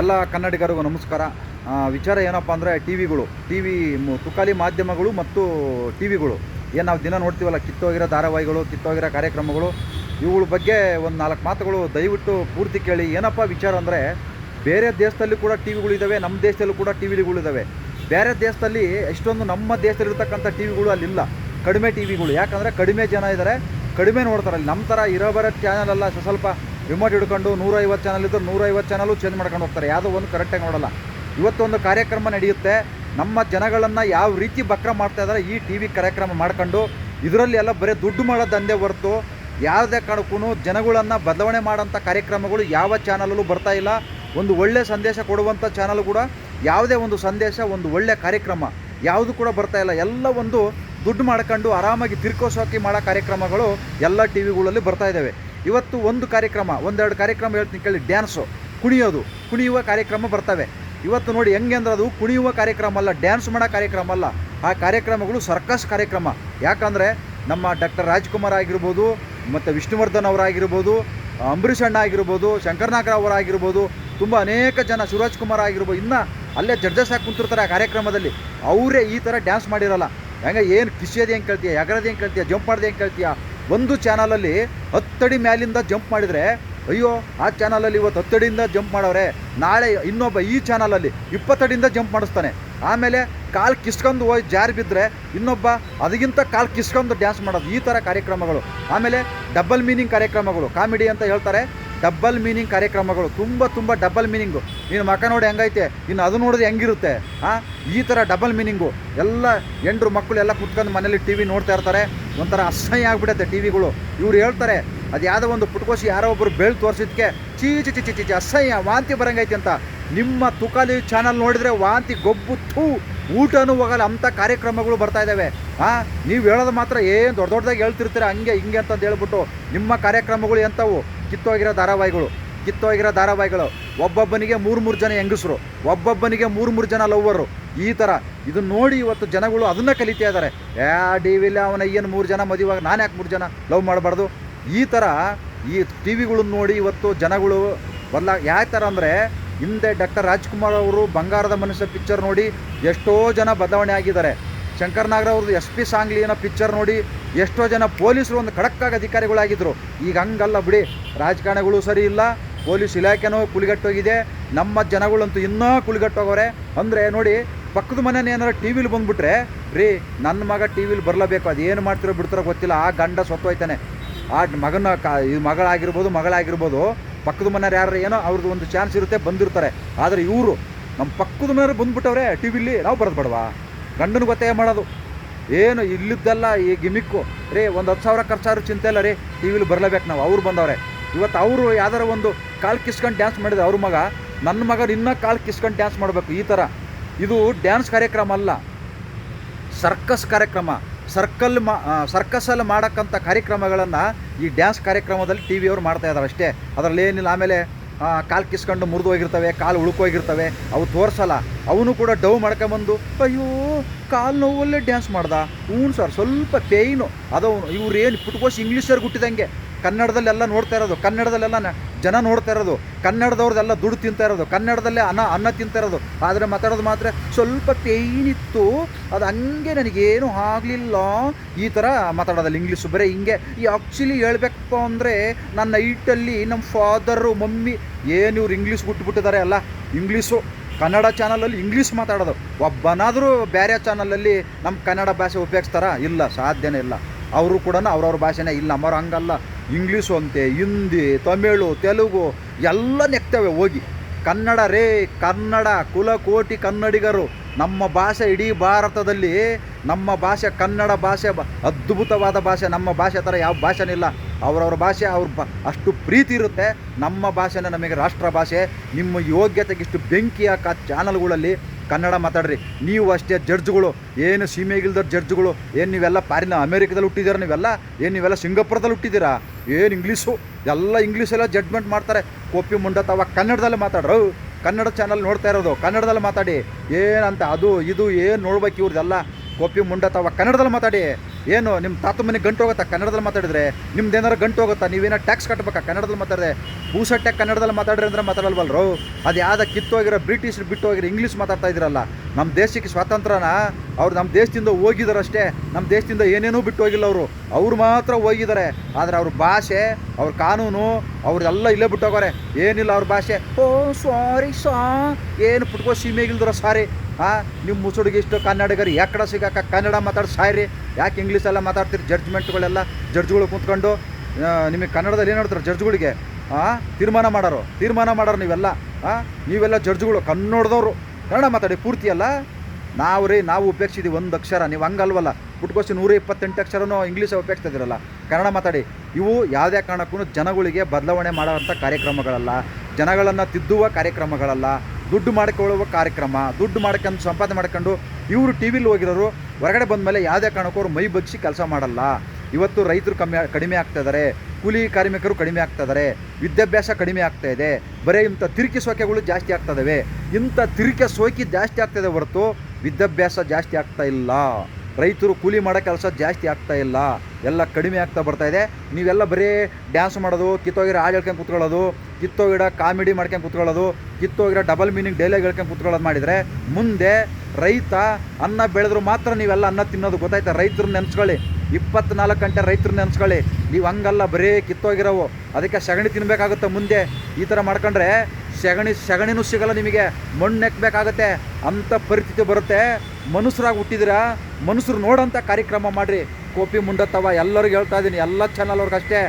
ಎಲ್ಲ ಕನ್ನಡಿಗರಿಗೂ ನಮಸ್ಕಾರ. ವಿಚಾರ ಏನಪ್ಪ ಅಂದರೆ ಟಿ ವಿಗಳು ಟಿ ವಿ ತುಕಾಲಿ ಮಾಧ್ಯಮಗಳು ಮತ್ತು ಟಿ ವಿಗಳು ಏನು ನಾವು ದಿನ ನೋಡ್ತೀವಲ್ಲ, ಕಿತ್ತೋಗಿರೋ ಧಾರಾವಾಹಿಗಳು, ಕಿತ್ತೋಗಿರೋ ಕಾರ್ಯಕ್ರಮಗಳು, ಇವುಗಳ ಬಗ್ಗೆ ಒಂದು ನಾಲ್ಕು ಮಾತುಗಳು ದಯವಿಟ್ಟು ಪೂರ್ತಿ ಕೇಳಿ. ಏನಪ್ಪ ವಿಚಾರ ಅಂದರೆ, ಬೇರೆ ದೇಶದಲ್ಲಿ ಕೂಡ ಟಿ ವಿಗಳಿದ್ದಾವೆ ನಮ್ಮ ದೇಶದಲ್ಲೂ ಕೂಡ ಟಿ ವಿಗಳಿದ್ದಾವೆ ಬೇರೆ ದೇಶದಲ್ಲಿ ಎಷ್ಟೊಂದು ನಮ್ಮ ದೇಶದಲ್ಲಿರ್ತಕ್ಕಂಥ ಟಿ ವಿಗಳು ಅಲ್ಲಿಲ್ಲ ಕಡಿಮೆ ಟಿ ವಿಗಳು ಯಾಕಂದರೆ ಕಡಿಮೆ ಜನ ಇದ್ದಾರೆ ಕಡಿಮೆ ನೋಡ್ತಾರೆ. ಅಲ್ಲಿ ನಮ್ಮ ಥರ ಇರೋ ಬರೋ ಚಾನಲ್ ಅಲ್ಲ ಸ್ವ- ಸ್ವಲ್ಪ ರಿಮೋಟ್ ಹಿಡ್ಕೊಂಡು ನೂರೈವತ್ತು ಚಾನಲ್ ಇದ್ದರೆ ನೂರೈವತ್ತು ಚಾನಲು ಚೇಂಜ್ ಮಾಡ್ಕೊಂಡು ಹೋಗ್ತಾರೆ. ಯಾವುದೋ ಒಂದು ಕರೆಕ್ಟಾಗಿ ನೋಡಲ್ಲ. ಇವತ್ತೊಂದು ಕಾರ್ಯಕ್ರಮ ನಡೆಯುತ್ತೆ. ನಮ್ಮ ಜನಗಳನ್ನು ಯಾವ ರೀತಿ ಬಕ್ರ ಮಾಡ್ತಾ ಇದ್ದಾರೆ ಈ ಟಿ ವಿ ಕಾರ್ಯಕ್ರಮ ಮಾಡ್ಕೊಂಡು, ಇದರಲ್ಲಿ ಎಲ್ಲ ಬರೀ ದುಡ್ಡು ಮಾಡೋ ದಂಧೆ ಹೊರತು ಯಾವುದೇ ಕಾರಣಕ್ಕೂ ಜನಗಳನ್ನು ಬದಲಾವಣೆ ಮಾಡೋಂಥ ಕಾರ್ಯಕ್ರಮಗಳು ಯಾವ ಚಾನಲಲ್ಲೂ ಬರ್ತಾ ಇಲ್ಲ. ಒಂದು ಒಳ್ಳೆಯ ಸಂದೇಶ ಕೊಡುವಂಥ ಚಾನಲ್ ಕೂಡ ಯಾವುದೇ ಒಂದು ಸಂದೇಶ, ಒಂದು ಒಳ್ಳೆ ಕಾರ್ಯಕ್ರಮ ಯಾವುದು ಕೂಡ ಬರ್ತಾ ಇಲ್ಲ. ಎಲ್ಲ ಒಂದು ದುಡ್ಡು ಮಾಡ್ಕೊಂಡು ಆರಾಮಾಗಿ ತಿರ್ಕೋಸೋಕಿ ಮಾಡೋ ಕಾರ್ಯಕ್ರಮಗಳು ಎಲ್ಲ ಟಿ ವಿಗಳಲ್ಲಿ ಬರ್ತಾ ಇದ್ದಾವೆ. ಇವತ್ತು ಒಂದು ಕಾರ್ಯಕ್ರಮ, ಒಂದೆರಡು ಕಾರ್ಯಕ್ರಮ ಹೇಳ್ತೀನಿ ಕೇಳಿ ಡ್ಯಾನ್ಸು ಕುಣಿಯೋದು, ಕುಣಿಯುವ ಕಾರ್ಯಕ್ರಮ ಬರ್ತವೆ. ಇವತ್ತು ನೋಡಿ ಹೆಂಗೆ ಅಂದ್ರೆ ಅದು ಕುಣಿಯುವ ಕಾರ್ಯಕ್ರಮ ಅಲ್ಲ ಡ್ಯಾನ್ಸ್ ಮಾಡೋ ಕಾರ್ಯಕ್ರಮ ಅಲ್ಲ. ಆ ಕಾರ್ಯಕ್ರಮಗಳು ಸರ್ಕಸ್ ಕಾರ್ಯಕ್ರಮ. ಯಾಕಂದರೆ ನಮ್ಮ ಡಾಕ್ಟರ್ ರಾಜ್ಕುಮಾರ್ ಆಗಿರ್ಬೋದು, ಮತ್ತು ವಿಷ್ಣುವರ್ಧನ್ ಅವರಾಗಿರ್ಬೋದು, ಅಂಬರೀಷ್ ಅಣ್ಣ ಆಗಿರ್ಬೋದು ಶಂಕರ್ನಾಗರ ಅವರಾಗಿರ್ಬೋದು, ತುಂಬ ಅನೇಕ ಜನ ಶಿವರಾಜ್ ಕುಮಾರ್ ಆಗಿರ್ಬೋದು, ಇನ್ನು ಅಲ್ಲೇ ಜಡ್ಜಸ್ ಆಗಿ ಕುಂತಿರ್ತಾರೆ ಆ ಕಾರ್ಯಕ್ರಮದಲ್ಲಿ. ಅವರೇ ಈ ಥರ ಡ್ಯಾನ್ಸ್ ಮಾಡಿರಲ್ಲ. ಹೆಂಗೆ, ಏನು ಕಿಸಿಯೋದು ಹೆಂಗೆ ಕೇಳ್ತೀಯ ಎಗರೋದು ಹೆಂಗೆ ಕೇಳ್ತೀಯ, ಜಂಪ್ ಮಾಡೋದು ಹೆಂಗೆ ಕೇಳ್ತೀಯ? ಒಂದು ಚಾನಲಲ್ಲಿ ಹತ್ತಡಿ ಮ್ಯಾಲಿಂದ ಜಂಪ್ ಮಾಡಿದರೆ, ಅಯ್ಯೋ, ಆ ಚಾನಲಲ್ಲಿ ಇವತ್ತು ಹತ್ತಡಿಯಿಂದ ಜಂಪ್ ಮಾಡವ್ರೆ. ನಾಳೆ ಇನ್ನೊಬ್ಬ ಈ ಚಾನಲಲ್ಲಿ ಇಪ್ಪತ್ತಡಿಯಿಂದ ಜಂಪ್ ಮಾಡಿಸ್ತಾನೆ. ಆಮೇಲೆ ಕಾಲು ಕಿಸ್ಕೊಂಡು ಹೋಗಿ ಜಾರಿ ಬಿದ್ದರೆ ಇನ್ನೊಬ್ಬ ಅದಕ್ಕಿಂತ ಕಾಲು ಕಿಸ್ಕೊಂಡು ಡ್ಯಾನ್ಸ್ ಮಾಡೋದು. ಈ ಥರ ಕಾರ್ಯಕ್ರಮಗಳು. ಆಮೇಲೆ ಡಬಲ್ ಮೀನಿಂಗ್ ಕಾರ್ಯಕ್ರಮಗಳು. ಕಾಮಿಡಿ ಅಂತ ಹೇಳ್ತಾರೆ. ಡಬ್ಬಲ್ ಮೀನಿಂಗ್ ಕಾರ್ಯಕ್ರಮಗಳು, ತುಂಬ ತುಂಬ ಡಬಲ್ ಮೀನಿಂಗು. ನೀನು ಮಕ ನೋಡಿ ಹೆಂಗೈತೆ ಇನ್ನು ಅದು ನೋಡಿದ್ರೆ ಹೆಂಗಿರುತ್ತೆ ಹಾಂ ಈ ಥರ ಡಬಲ್ ಮೀನಿಂಗು, ಎಲ್ಲ ಎಂಡ್ರು ಮಕ್ಕಳು ಎಲ್ಲ ಕುತ್ಕೊಂಡು ಮನೇಲಿ ಟಿ ವಿ ನೋಡ್ತಾ ಇರ್ತಾರೆ, ಒಂಥರ ಅಸಹ್ಯ ಆಗಿಬಿಡುತ್ತೆ ಟಿ ವಿಗಳು. ಇವ್ರು ಹೇಳ್ತಾರೆ, ಅದು ಯಾವುದೋ ಒಂದು ಪುಟ್ಕೋಸಿ ಯಾರೋ ಒಬ್ಬರು ಬೆಳ್ ತೋರಿಸಿದ್ಕೆ ಚೀಚಿ ಚೀಚಿ ಚಿ ಚಿ ಚಿ, ಅಸಹ್ಯ, ವಾಂತಿ ಬರಂಗೈತೆ ಅಂತ. ನಿಮ್ಮ ತುಕಾಲಿ ಚಾನಲ್ ನೋಡಿದರೆ ವಾಂತಿ, ಗೊಬ್ಬು, ಥೂ, ಊಟನೂ ಹೋಗಲ್ಲ ಅಂಥ ಕಾರ್ಯಕ್ರಮಗಳು ಬರ್ತಾ ಇದ್ದಾವೆ ಹಾಂ ನೀವು ಹೇಳೋದು ಮಾತ್ರ ಏನು ದೊಡ್ಡ ದೊಡ್ಡದಾಗಿ ಹೇಳ್ತಿರ್ತೀರ, ಹಂಗೆ ಹಿಂಗೆ ಅಂತಂದು ಹೇಳ್ಬಿಟ್ಟು ನಿಮ್ಮ ಕಾರ್ಯಕ್ರಮಗಳು ಎಂಥವು ಕಿತ್ತೋಗಿರೋ ಧಾರಾವಾಹಿಗಳು ಕಿತ್ತೋಗಿರೋ ಧಾರಾವಾಹಿಗಳು. ಒಬ್ಬೊಬ್ಬನಿಗೆ ಮೂರು ಮೂರು ಜನ ಹೆಂಗಸರು, ಒಬ್ಬೊಬ್ಬನಿಗೆ ಮೂರು ಮೂರು ಜನ ಲವ್ವರು. ಈ ಥರ ಇದನ್ನ ನೋಡಿ ಇವತ್ತು ಜನಗಳು ಅದನ್ನ ಕಲಿತಾ ಇದ್ದಾರೆ ಯಾ ಡಿ ವಿಲಿ ಅವನ ಏನು ಮೂರು ಜನ, ಮದುವಾಗ ನಾನು ಯಾಕೆ ಮೂರು ಜನ ಲವ್ ಮಾಡಬಾರ್ದು? ಈ ಥರ ಈ ಟಿ ವಿಗಳನ್ನ ನೋಡಿ ಇವತ್ತು ಜನಗಳು ಬದಲ ಯಾವ ಥರ ಅಂದರೆ ಹಿಂದೆ ಡಾಕ್ಟರ್ ರಾಜ್ಕುಮಾರ್ ಅವರು ಬಂಗಾರದ ಮನುಷ್ಯ ಪಿಕ್ಚರ್ ನೋಡಿ ಎಷ್ಟೋ ಜನ ಬದಲಾವಣೆ ಆಗಿದ್ದಾರೆ. ಶಂಕರ್ ನಾಗರ ಅವ್ರದ್ದು ಎಸ್ ಪಿ ಸಾಂಗ್ಲಿನ ಪಿಕ್ಚರ್ ನೋಡಿ ಎಷ್ಟೋ ಜನ ಪೊಲೀಸರು ಒಂದು ಖಡಕ್ಕಾಗಿ ಅಧಿಕಾರಿಗಳಾಗಿದ್ದರು ಈಗ ಹಂಗಲ್ಲ ಬಿಡಿ, ರಾಜಕಾರಣಿಗಳು ಸರಿ ಇಲ್ಲ, ಪೊಲೀಸ್ ಇಲಾಖೆನೂ ಕುಲಿಗಟ್ಟೋಗಿದೆ, ನಮ್ಮ ಜನಗಳಂತೂ ಇನ್ನೂ ಕುಲಿಗಟ್ಟೋಗವ್ರೆ. ಅಂದರೆ ನೋಡಿ, ಪಕ್ಕದ ಮನೇನ ಏನಾರು ಟಿ ವಿಲಿ ಬಂದುಬಿಟ್ರೆ, ರೀ ನನ್ನ ಮಗ ಟಿ ವಿಲಿ ಬರಲೇಬೇಕು ಅದು ಏನು ಮಾಡ್ತಿರೋ ಬಿಡ್ತಾರೋ ಗೊತ್ತಿಲ್ಲ, ಆ ಗಂಡ ಸೊತ್ತೋಯ್ತಾನೆ. ಆ ಮಗನ ಕಾ ಇದು ಮಗಳಾಗಿರ್ಬೋದು ಮಗಳಾಗಿರ್ಬೋದು, ಪಕ್ಕದ ಮನೆಯವ್ರು ಯಾರು ಏನೋ ಅವ್ರದ್ದು ಒಂದು ಚಾನ್ಸ್ ಇರುತ್ತೆ, ಬಂದಿರ್ತಾರೆ. ಆದರೆ ಇವರು ನಮ್ಮ ಪಕ್ಕದ ಮನೆಯವ್ರು ಬಂದುಬಿಟ್ಟವ್ರೆ, ಟಿ ವಿಲಿ ನಾವು ಬರೋದು ಬೇಡವಾ ಗಂಡನ ಗೊತ್ತೇ ಮಾಡೋದು. ಏನು ಇಲ್ಲಿದ್ದಲ್ಲ ಈ ಗಿಮಿಕ್ಕು. ರೀ, ಒಂದು ಹತ್ತು ಸಾವಿರ ಖರ್ಚಾದ್ರು ಚಿಂತೆ ಇಲ್ಲ ರೀ, ಟಿ ವಿಲಿ ಬರಲೇಬೇಕು ನಾವು, ಅವ್ರು ಬಂದವ್ರೆ. ಇವತ್ತು ಅವರು ಯಾವ್ದಾರ ಒಂದು ಕಾಲು ಕಿಸ್ಕೊಂಡು ಡ್ಯಾನ್ಸ್ ಮಾಡಿದ್ರು ಅವ್ರ ಮಗ, ನನ್ನ ಮಗ ಇನ್ನೂ ಕಾಲು ಕಿಸ್ಕೊಂಡು ಡ್ಯಾನ್ಸ್ ಮಾಡಬೇಕು ಈ ಥರ. ಇದು ಡ್ಯಾನ್ಸ್ ಕಾರ್ಯಕ್ರಮ ಅಲ್ಲ. ಸರ್ಕಸ್ ಕಾರ್ಯಕ್ರಮ. ಸರ್ಕಲ್ ಮಾ ಸರ್ಕಸಲ್ಲಿ ಮಾಡೋಕ್ಕಂಥ ಕಾರ್ಯಕ್ರಮಗಳನ್ನು ಈ ಡ್ಯಾನ್ಸ್ ಕಾರ್ಯಕ್ರಮದಲ್ಲಿ ಟಿ ವಿಯವರು ಮಾಡ್ತಾ ಇದ್ದಾರೆ ಅಷ್ಟೇ. ಅದರಲ್ಲಿ ಏನಿಲ್ಲ, ಆಮೇಲೆ ಕಾಲು ಕಿಸ್ಕೊಂಡು ಮುರಿದು ಹೋಗಿರ್ತವೆ, ಕಾಲು ಉಳ್ಕೋಗಿರ್ತವೆ ಅವು ತೋರಿಸಲ್ಲ. ಅವನು ಕೂಡ ಡವ್ ಮಾಡ್ಕೊಂಬಂದು, ಅಯ್ಯೋ, ಕಾಲು ನೋವಲ್ಲೇ ಡ್ಯಾನ್ಸ್ ಮಾಡ್ದ? ಹ್ಞೂ ಸರ್, ಸ್ವಲ್ಪ ಪೇಯ್ನು ಅದವನು ಇವ್ರು ಏನು ಪುಟ್ಕೋಸಿ ಇಂಗ್ಲೀಷರ್ಗೆ ಹುಟ್ಟಿದಂಗೆ? ಕನ್ನಡದಲ್ಲೆಲ್ಲ ನೋಡ್ತಾ ಇರೋದು, ಕನ್ನಡದಲ್ಲೆಲ್ಲ ಜನ ನೋಡ್ತಾ ಇರೋದು, ಕನ್ನಡದವ್ರದ್ದೆಲ್ಲ ದುಡ್ಡು ತಿಂತಾ ಇರೋದು, ಕನ್ನಡದಲ್ಲೇ ಅನ್ನ ಅನ್ನ ತಿಂತಾ ಇರೋದು, ಆದರೆ ಮಾತಾಡೋದು ಮಾತ್ರ ಸ್ವಲ್ಪ ಪೇಯ್ನ್ ಇತ್ತು, ಅದು ಹಂಗೆ ನನಗೇನು ಆಗಲಿಲ್ಲ. ಈ ಥರ ಮಾತಾಡೋದಲ್ಲ ಇಂಗ್ಲೀಷು ಬರೀ ಹಿಂಗೆ. ಈ ಆ್ಯಕ್ಚುಲಿ ಹೇಳಬೇಕು ಅಂದರೆ ನನ್ನ ನೈಟಲ್ಲಿ ನಮ್ಮ ಫಾದರು ಮಮ್ಮಿ ಏನು ಇವ್ರು ಇಂಗ್ಲೀಷ್ ಬಿಟ್ಬಿಟ್ಟಿದ್ದಾರೆ ಅಲ್ಲ ಇಂಗ್ಲೀಷು ಕನ್ನಡ ಚಾನಲಲ್ಲಿ ಇಂಗ್ಲೀಷ್ ಮಾತಾಡೋದು. ಒಬ್ಬನಾದರೂ ಬೇರೆ ಚಾನಲಲ್ಲಿ ನಮ್ಮ ಕನ್ನಡ ಭಾಷೆ ಉಪಯೋಗಿಸ್ತಾರಾ? ಇಲ್ಲ, ಸಾಧ್ಯನೇ ಇಲ್ಲ. ಅವರು ಕೂಡ ಅವ್ರವ್ರ ಭಾಷೆನೇ ಇಲ್ಲ. ನಮ್ಮವ್ರು ಹಂಗಲ್ಲ. ಇಂಗ್ಲೀಷು ಅಂತೆ ಹಿಂದಿ, ತಮಿಳು, ತೆಲುಗು ಎಲ್ಲ ನೆಕ್ತವೆ ಹೋಗಿ. ಕನ್ನಡ ರೇ, ಕನ್ನಡ ಕುಲಕೋಟಿ ಕನ್ನಡಿಗರು. ನಮ್ಮ ಭಾಷೆ ಇಡೀ ಭಾರತದಲ್ಲಿ ನಮ್ಮ ಭಾಷೆ ಕನ್ನಡ ಭಾಷೆ ಅದ್ಭುತವಾದ ಭಾಷೆ. ನಮ್ಮ ಭಾಷೆ ಥರ ಯಾವ ಭಾಷೆನಿಲ್ಲ ಅವರವ್ರ ಭಾಷೆ, ಅವ್ರ ಬ ಅಷ್ಟು ಪ್ರೀತಿ ಇರುತ್ತೆ. ನಮ್ಮ ಭಾಷೆನೇ ನಮಗೆ ರಾಷ್ಟ್ರ ಭಾಷೆ. ನಿಮ್ಮ ಯೋಗ್ಯತೆಗೆ ಇಷ್ಟು ಬೆಂಕಿ ಹಾಕ ಚಾನಲ್ಗಳಲ್ಲಿ ಕನ್ನಡ ಮಾತಾಡ್ರಿ. ನೀವು ಅಷ್ಟೇ ಜಡ್ಜ್ಗಳು, ಏನು ಸೀಮೆಗಿಲ್ದ ಜಡ್ಜ್ಗಳು, ಏನು ನೀವೆಲ್ಲ ಪಾರಿನ ಅಮೇರಿಕದಲ್ಲಿ ಹುಟ್ಟಿದ್ದೀರಾ ನೀವೆಲ್ಲ, ಏನು ನೀವೆಲ್ಲ ಸಿಂಗಾಪುರದಲ್ಲಿ ಹುಟ್ಟಿದ್ದೀರಾ ಏನು ಇಂಗ್ಲೀಷು, ಎಲ್ಲ ಇಂಗ್ಲೀಷೆಲ್ಲ ಜಡ್ಜ್ಮೆಂಟ್ ಮಾಡ್ತಾರೆ. ಕೋಪಿ ಮುಂಡ ತಾವ ಕನ್ನಡದಲ್ಲೇ ಮಾತಾಡ್ರು. ಕನ್ನಡ ಚಾನಲ್ ನೋಡ್ತಾ ಇರೋದು, ಕನ್ನಡದಲ್ಲಿ ಮಾತಾಡಿ. ಏನಂತ ಅದು, ಇದು, ಏನು ನೋಡ್ಬೇಕು ಇವ್ರದ್ದೆಲ್ಲ? ಕೋಪಿ ಮುಂಡ ತವ ಕನ್ನಡದಲ್ಲಿ ಮಾತಾಡಿ. ಏನು ನಿಮ್ಮ ತಾತ ಮನೆಗೆ ಗಂಟು ಹೋಗುತ್ತಾ? ಕನ್ನಡದಲ್ಲಿ ಮಾತಾಡಿದ್ರೆ ನಿಮ್ದು ಏನಾರು ಗಂಟು ಹೋಗುತ್ತಾ? ನೀವೇನೋ ಟ್ಯಾಕ್ಸ್ ಕಟ್ಬೇಕಾ? ಕನ್ನಡದಲ್ಲಿ ಮಾತಾಡಿದ್ರೆ ಭೂಸಟ್ಟೆ ಕನ್ನಡದಲ್ಲಿ ಮಾತಾಡ್ರಿ ಅಂದ್ರೆ ಮಾತಾಡಲ್ವಲ್ರು? ಅದು ಯಾವ್ದು ಕಿತ್ತೋಗಿರೋ ಬ್ರಿಟಿಷರು ಬಿಟ್ಟು ಹೋಗಿರೋ ಇಂಗ್ಲೀಷ್ ಮಾತಾಡ್ತಾ ಇದ್ದೀರಲ್ಲ ನಮ್ಮ ದೇಶಕ್ಕೆ ಸ್ವಾತಂತ್ರ್ಯನ ಅವ್ರು ನಮ್ಮ ದೇಶದಿಂದ ಹೋಗಿದಾರಷ್ಟೇ. ನಮ್ಮ ದೇಶದಿಂದ ಏನೇನೂ ಬಿಟ್ಟು ಹೋಗಿಲ್ಲ ಅವರು. ಅವ್ರು ಮಾತ್ರ ಹೋಗಿದ್ದಾರೆ ಆದರೆ ಅವ್ರ ಭಾಷೆ, ಅವ್ರ ಕಾನೂನು, ಅವ್ರದೆಲ್ಲ ಇಲ್ಲೇ ಬಿಟ್ಟು ಹೋಗೋರೆ. ಏನಿಲ್ಲ ಅವ್ರ ಭಾಷೆ. ಓ ಸಾರಿ ಸಾ ಏನು ಪುಟ್ಕೋ ಸೀಮೆಗಿಲ್ದ್ರ ಸಾರಿ ಹಾಂ ನಿಮ್ಮ ಮುಸುಡಿಗೆ ಇಷ್ಟು ಕನ್ನಡಿಗರು ಯಾಕಡೆ ಸಿಗಾಕ ಕನ್ನಡ ಮಾತಾಡಿ ಸಾಯ್ರಿ. ಯಾಕೆ ಇಂಗ್ಲೀಷೆಲ್ಲ ಮಾತಾಡ್ತೀರಿ? ಜಡ್ಜ್ಮೆಂಟ್ಗಳೆಲ್ಲ ಜಡ್ಜ್ಗಳು ಕೂತ್ಕೊಂಡು ನಿಮಗೆ ಕನ್ನಡದಲ್ಲಿ ಏನು ಹೇಳ್ತಾರೆ ಜಡ್ಜ್ಗಳಿಗೆ ಹಾಂ ತೀರ್ಮಾನ ಮಾಡೋರು. ತೀರ್ಮಾನ ಮಾಡೋರು ನೀವೆಲ್ಲ. ಹಾಂ ನೀವೆಲ್ಲ ಜಡ್ಜ್ಗಳು ಕನ್ನಡದವರು ಕನ್ನಡ ಮಾತಾಡಿ ಪೂರ್ತಿ ಅಲ್ಲ? ನಾವು ರೀ, ನಾವು ಉಪೇಕ್ಷಿದ್ದೀವಿ ಒಂದು ಅಕ್ಷರ. ನೀವು ಹಂಗಲ್ವಲ್ಲ? ಪುಟ್ಕೋಸಿ ನೂರ ಇಪ್ಪತ್ತೆಂಟು ಅಕ್ಷರನೂ ಇಂಗ್ಲೀಷ್ ಉಪಯೋಗಿಸ್ತಿದ್ದೀರಲ್ಲ ಕನ್ನಡ ಮಾತಾಡಿ. ಇವು ಯಾವುದೇ ಕಾರಣಕ್ಕೂ ಜನಗಳಿಗೆ ಬದಲಾವಣೆ ಮಾಡೋವಂಥ ಕಾರ್ಯಕ್ರಮಗಳಲ್ಲ. ಜನಗಳನ್ನು ತಿದ್ದುವ ಕಾರ್ಯಕ್ರಮಗಳಲ್ಲ. ದುಡ್ಡು ಮಾಡಿಕೊಳ್ಳುವ ಕಾರ್ಯಕ್ರಮ, ದುಡ್ಡು ಮಾಡ್ಕೊಂಡು ಸಂಪಾದನೆ ಮಾಡ್ಕೊಂಡು ಇವರು ಟಿ ವಿಲಿ ಹೋಗಿರೋರು, ಹೊರಗಡೆ ಬಂದಮೇಲೆ ಯಾವುದೇ ಕಾರಣಕ್ಕೂ ಮೈ ಬಗ್ಸಿ ಕೆಲಸ ಮಾಡಲ್ಲ. ಇವತ್ತು ರೈತರು ಕಮ್ಮಿ ಕಡಿಮೆ ಆಗ್ತಾ ಇದ್ದಾರೆ ಕೂಲಿ ಕಾರ್ಮಿಕರು ಕಡಿಮೆ ಆಗ್ತಾ ಇದ್ದಾರೆ ವಿದ್ಯಾಭ್ಯಾಸ ಕಡಿಮೆ ಆಗ್ತಾ ಇದೆ, ಬರೀ ಇಂಥ ತಿರುಕಿ ಸೋಕೆಗಳು ಜಾಸ್ತಿ ಆಗ್ತಾ ಇದ್ದಾವೆ ಇಂಥ ತಿರುಕೆ ಸೋಕಿ ಜಾಸ್ತಿ ಆಗ್ತಾ ಇದೆ ಹೊರತು ವಿದ್ಯಾಭ್ಯಾಸ ಜಾಸ್ತಿ ಆಗ್ತಾ ಇಲ್ಲ. ರೈತರು ಕೂಲಿ ಮಾಡೋ ಕೆಲಸ ಜಾಸ್ತಿ ಆಗ್ತಾ ಇಲ್ಲ. ಎಲ್ಲ ಕಡಿಮೆ ಆಗ್ತಾ ಬರ್ತಾ ಇದೆ. ನೀವೆಲ್ಲ ಬರೀ ಡ್ಯಾನ್ಸ್ ಮಾಡೋದು, ಕಿತ್ತೋಗಿರೋ ಹಾಡು ಹೇಳ್ಕೊಂಡು ಕೂತ್ಕೊಳ್ಳೋದು, ಕಿತ್ತೋಗಿರೋ ಕಾಮಿಡಿ ಮಾಡ್ಕೊಂಡು ಕೂತ್ಕೊಳ್ಳೋದು, ಕಿತ್ತೋಗಿರೋ ಡಬಲ್ ಮೀನಿಂಗ್ ಡೈಲಾಗ್ ಹೇಳ್ಕೊಂಡು ಕೂತ್ಕೊಳ್ಳೋದು ಮಾಡಿದರೆ ಮುಂದೆ ರೈತ ಅನ್ನ ಬೆಳೆದ್ರು ಮಾತ್ರ ನೀವೆಲ್ಲ ಅನ್ನ ತಿನ್ನೋದು ಗೊತ್ತಾಯ್ತಾ? ರೈತರು ನೆನೆಸ್ಕೊಳ್ಳಿ. ಇಪ್ಪತ್ನಾಲ್ಕು ಗಂಟೆ ರೈತರು ನೆನೆಸ್ಕೊಳ್ಳಿ. ನೀವು ಹಂಗಲ್ಲ, ಬರೀ ಕಿತ್ತೋಗಿರೋವು. ಅದಕ್ಕೆ ಸಗಣಿ ತಿನ್ನಬೇಕಾಗುತ್ತೆ ಮುಂದೆ. ಈ ಥರ ಮಾಡ್ಕೊಂಡ್ರೆ ಸಗಣಿ ಸೆಗಣಿನೂ ಸಿಗಲ್ಲ ನಿಮಗೆ. ಮಣ್ಣು ನೆಕ್ಬೇಕಾಗತ್ತೆ ಅಂಥ ಪರಿಸ್ಥಿತಿ ಬರುತ್ತೆ. ಮನುಷ್ಯರಾಗಿ ಹುಟ್ಟಿದಿರಾ ಮನುಷ್ಯರು ನೋಡೋಂಥ ಕಾರ್ಯಕ್ರಮ ಮಾಡಿರಿ. ಕೋಪಿ ಮುಂಡತ್ತವ, ಎಲ್ಲರಿಗೂ ಹೇಳ್ತಾ ಇದ್ದೀನಿ. ಎಲ್ಲ ಚಾನಲ್ ಅವ್ರಿಗೆ ಅಷ್ಟೇ.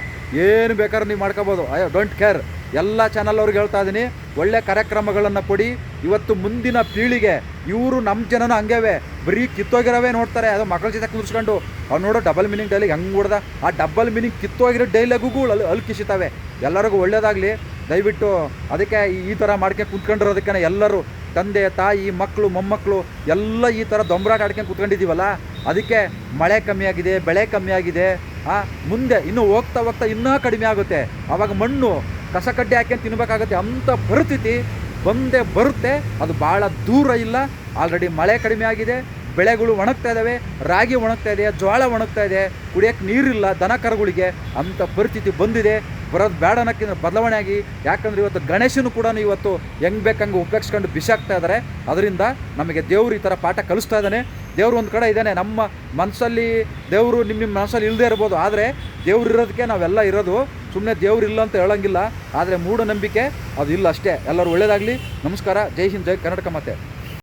ಏನು ಬೇಕಾದ್ರೂ ನೀವು ಮಾಡ್ಕೋಬೋದು. ಐ ಡೋಂಟ್ ಕೇರ್ ಎಲ್ಲ ಚಾನಲ್ ಅವ್ರಿಗೆ ಹೇಳ್ತಾ ಇದ್ದೀನಿ. ಒಳ್ಳೆ ಕಾರ್ಯಕ್ರಮಗಳನ್ನು ಕೊಡಿ. ಇವತ್ತು ಮುಂದಿನ ಪೀಳಿಗೆ, ಇವರು ನಮ್ಮ ಜನನೂ ಹಂಗೇವೆ. ಬರೀ ಕಿತ್ತೋಗಿರೋವೇ ನೋಡ್ತಾರೆ. ಅದು ಮಕ್ಕಳ ಜೊತೆ ಕುಂದಿಸ್ಕೊಂಡು ಅವ್ರು ನೋಡೋ ಡಬಲ್ ಮೀನಿಂಗ್ ಡೈಲಿಗೆ ಹೆಂಗೆ ಹೊಡ್ದ ಆ ಡಬಲ್ ಮೀನಿಂಗ್ ಕಿತ್ತೋಗಿರೋ ಡೈಲಾಗುಗಳು ಅಲ್ಲಿ ಅಲ್ಕಿಸಿತಾವೆ ಎಲ್ಲರಿಗೂ ಒಳ್ಳೇದಾಗಲಿ. ದಯವಿಟ್ಟು ಅದಕ್ಕೆ ಈ- ಥರ ಮಾಡ್ಕೊಂಡು ಕುತ್ಕೊಂಡಿರೋದಕ್ಕೆ ಎಲ್ಲರೂ ತಂದೆ, ತಾಯಿ, ಮಕ್ಕಳು, ಮೊಮ್ಮಕ್ಕಳು ಎಲ್ಲ ಈ ಥರ ದೊಂಬರಾಟ ಆಡ್ಕೊಂಡು ಕುತ್ಕೊಂಡಿದ್ದೀವಲ್ಲ, ಅದಕ್ಕೆ ಮಳೆ ಕಮ್ಮಿಯಾಗಿದೆ ಬೆಳೆ ಕಮ್ಮಿಯಾಗಿದೆ ಮುಂದೆ ಇನ್ನೂ ಹೋಗ್ತಾ ಹೋಗ್ತಾ ಇನ್ನೂ ಕಡಿಮೆ ಆಗುತ್ತೆ. ಆವಾಗ ಮಣ್ಣು ಕಸ ಕಡ್ಡಿ ಹಾಕ್ಕೊಂಡು ತಿನ್ನಬೇಕಾಗುತ್ತೆ ಅಂಥ ಪರಿಸ್ಥಿತಿ ಬಂದೇ ಬರುತ್ತೆ. ಅದು ಭಾಳ ದೂರ ಇಲ್ಲ. ಆಲ್ರೆಡಿ ಮಳೆ ಕಡಿಮೆ ಆಗಿದೆ, ಬೆಳೆಗಳು ಒಣಗ್ತಾ ಇದ್ದಾವೆ, ರಾಗಿ ಒಣಗ್ತಾ ಇದೆ ಜೋಳ ಒಣಗ್ತಾ ಇದೆ, ಕುಡಿಯೋಕ್ಕೆ ನೀರಿಲ್ಲ, ದನ ಕರುಗಳಿಗೆ ಅಂಥ ಪರಿಸ್ಥಿತಿ ಬಂದಿದೆ. ಬರೋದು ಬೇಡ ಅನ್ನೋಕ್ಕಿಂತ ಬದಲಾವಣೆ ಆಗಿ ಯಾಕಂದ್ರೆ ಇವತ್ತು ಗಣೇಶನು ಕೂಡ ಇವತ್ತು ಹೆಂಗೆ ಬೇಕಂಗೆ ಉಪಯೋಗಿಸ್ಕೊಂಡು ಬಿಸಾಕ್ತಾ ಇದ್ದಾರೆ ಅದರಿಂದ ನಮಗೆ ದೇವರು ಈ ಥರ ಪಾಠ ಕಲಿಸ್ತಾ ಇದ್ದಾನೆ. ದೇವರು ಒಂದು ಕಡೆ ಇದ್ದಾನೆ. ನಮ್ಮ ಮನಸ್ಸಲ್ಲಿ ದೇವರು ನಿಮ್ಮ ನಿಮ್ಮ ಮನಸ್ಸಲ್ಲಿ ಇಲ್ಲದೆ ಇರ್ಬೋದು. ಆದರೆ ದೇವ್ರು ಇರೋದಕ್ಕೆ ನಾವೆಲ್ಲ ಇರೋದು. ಸುಮ್ಮನೆ ದೇವ್ರು ಇಲ್ಲ ಅಂತ ಹೇಳೋಂಗಿಲ್ಲ. ಆದರೆ ಮೂಢನಂಬಿಕೆ ಅದು ಇಲ್ಲ ಅಷ್ಟೇ. ಎಲ್ಲರೂ ಒಳ್ಳೇದಾಗಲಿ. ನಮಸ್ಕಾರ. ಜೈ ಹಿಂದ್, ಜೈ ಕರ್ನಾಟಕ ಮತ್ತೆ